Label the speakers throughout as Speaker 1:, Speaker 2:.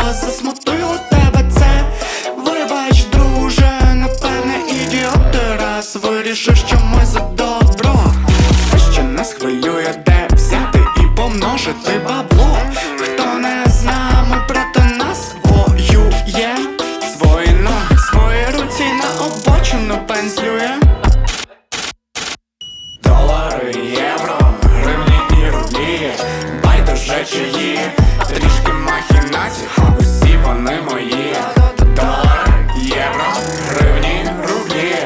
Speaker 1: але засмутило тебе це. Вибач, друже, напевне, ідіот раз Вирішив, що ми за добро. Все, що нас хвилює, де взяти і помножити бабло. Хто не з нами проти нас воює. Своїно, свої руці на обочину пензлює. Долари, євро, гривні і рублі. Байдуже чиї. Трішки а усі вони мої. Долари, євро, гривні, рублі.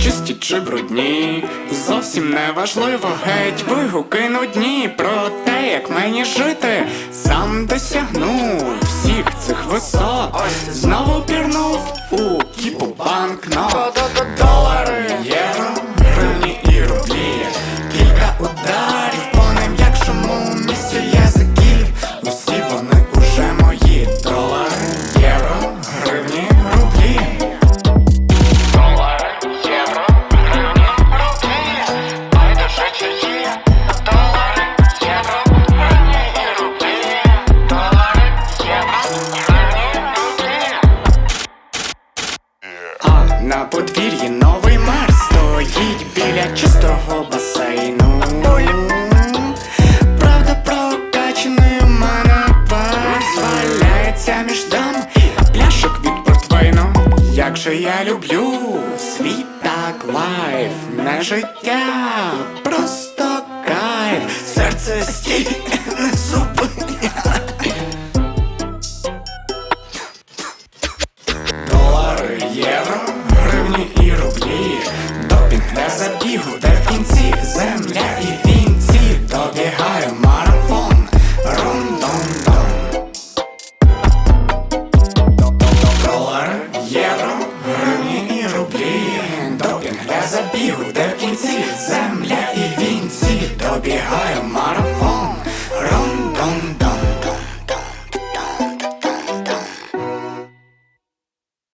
Speaker 1: Чисті чи брудні, зовсім не важливо, геть вигуки нудні про те, як мені жити, сам досягнув всіх цих висот. Знову пірнув у кіпу банкнот на подвір'ї новий мар стоїть біля чистого басейну. Правда, прокачаний у мене валяється між дам і пляшок від портвейну. Як же я люблю свій так лайф, не життя, просто земля і вінці добігає марафон, рун-дон-дон. Долар, євро, гривні і рублі, допінг для забігу, де в кінці